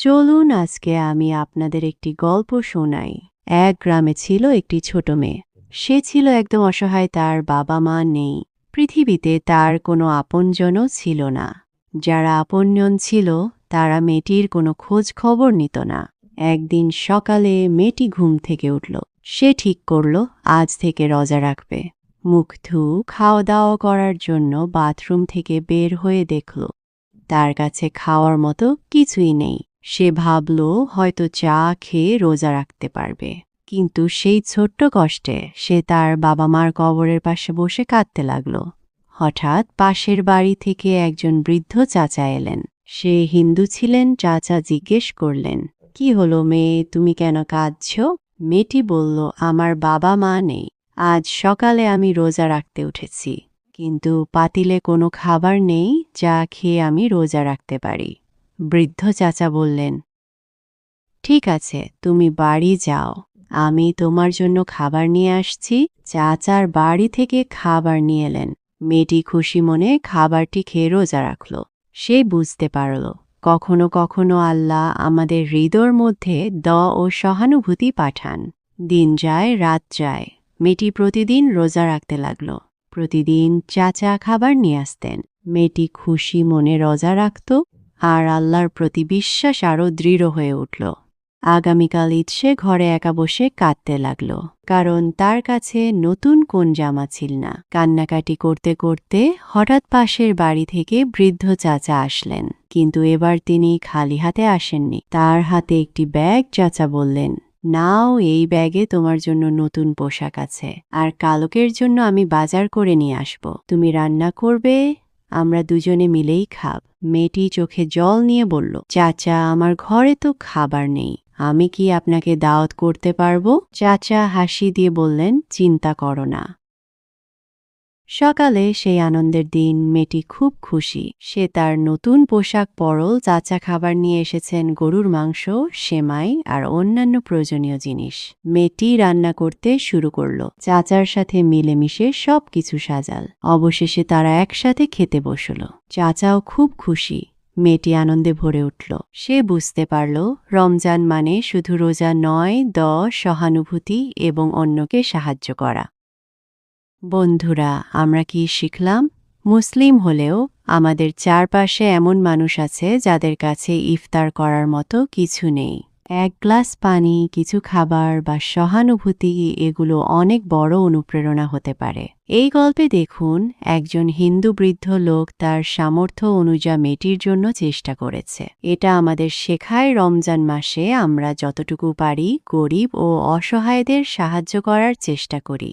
চলুন আজকে আমি আপনাদের একটি গল্প শোনাই। এক গ্রামে ছিল একটি ছোট মেয়ে। সে ছিল একদম অসহায়, তার বাবা মা নেই। পৃথিবীতে তার কোনো আপনজনও ছিল না। যারা আপনজন ছিল, তারা মেয়েটির কোনো খোঁজ খবর নিত না। একদিন সকালে মেয়েটি ঘুম থেকে উঠল। সে ঠিক করল, আজ থেকে রজা রাখবে। মুখ ধু খাওয়া দাওয়া করার জন্য বাথরুম থেকে বের হয়ে দেখল, তার কাছে খাওয়ার মতো কিছুই নেই। সে ভাবল হয়তো চা খেয়ে রোজা রাখতে পারবে। কিন্তু সেই ছোট্ট কষ্টে সে তার বাবা মার কবরের পাশে বসে কাঁদতে লাগল। হঠাৎ পাশের বাড়ি থেকে একজন বৃদ্ধ চাচা এলেন। সে হিন্দু ছিলেন, চাচা জিজ্ঞেস করলেন, কি হলো মেয়ে, তুমি কেন কাঁদছ? মেয়েটি বলল, আমার বাবা মা নেই। আজ সকালে আমি রোজা রাখতে উঠেছি। কিন্তু পাতিলে কোনো খাবার নেই যা খেয়ে আমি রোজা রাখতে পারি। বৃদ্ধ চাচা বললেন, ঠিক আছে, তুমি বাড়ি যাও। আমি তোমার জন্য খাবার নিয়ে আসছি। চাচার বাড়ি থেকে খাবার নিয়ে এলেন। মেয়েটি খুশি মনে খাবারটি খেয়ে রোজা রাখল। সে বুঝতে পারল, কখনো কখনো আল্লাহ আমাদের হৃদয়ের মধ্যে দ ও সহানুভূতি পাঠান। দিন যায়, রাত যায়। মেয়েটি প্রতিদিন রোজা রাখতে লাগল। প্রতিদিন চাচা খাবার নিয়ে আসতেন। মেয়েটি খুশি মনে রোজা রাখত। আর আল্লাহর প্রতি বিশ্বাস আরও দৃঢ় হয়ে উঠল। আগামীকাল ঈদ সে ঘরে একা বসে কাঁদতে লাগল, কারণ তার কাছে নতুন কোন জামা ছিল না। কান্নাকাটি করতে করতে হঠাৎ পাশের বাড়ি থেকে বৃদ্ধ চাচা আসলেন, কিন্তু এবার তিনি খালি হাতে আসেননি। তার হাতে একটি ব্যাগ, চাচা বললেন, নাও, এই ব্যাগে তোমার জন্য নতুন পোশাক আছে, আর কালকের জন্য আমি বাজার করে নিয়ে আসব। তুমি রান্না করবে আমরা দুজনে মিলেই খাব। মেয়েটি চোখে জল নিয়ে বলল, চাচা, আমার ঘরে তো খাবার নেই। আমি কি আপনাকে দাওয়াত করতে পারব? চাচা হাসি দিয়ে বললেন, চিন্তা করো না। সকালে সেই আনন্দের দিন মেয়েটি খুব খুশি। সে তার নতুন পোশাক, পরল, চাচা খাবার নিয়ে এসেছেন, গরুর মাংস, সেমাই আর অন্যান্য প্রয়োজনীয় জিনিস। মেয়েটি রান্না করতে শুরু করল। চাচার সাথে মিলেমিশে সব কিছু সাজাল। অবশেষে তারা একসাথে খেতে বসল। চাচাও খুব খুশি। মেয়েটি আনন্দে ভরে উঠল। সে বুঝতে পারল, রমজান মানে শুধু রোজা নয় দ সহানুভূতি এবং অন্যকে সাহায্য করা। বন্ধুরা, আমরা কি শিখলাম? মুসলিম হলেও আমাদের চারপাশে এমন মানুষ আছে যাদের কাছে ইফতার করার মতো কিছু নেই। এক গ্লাস পানি, কিছু খাবার বা সহানুভূতি এগুলো অনেক বড় অনুপ্রেরণা হতে পারে। এই গল্পে দেখুন, একজন হিন্দু বৃদ্ধ লোক তার সামর্থ্য অনুযা মেটির জন্য চেষ্টা করেছে। এটা আমাদের শেখায় রমজান মাসে আমরা যতটুকু পারি গরিব ও অসহায়দের সাহায্য করার চেষ্টা করি।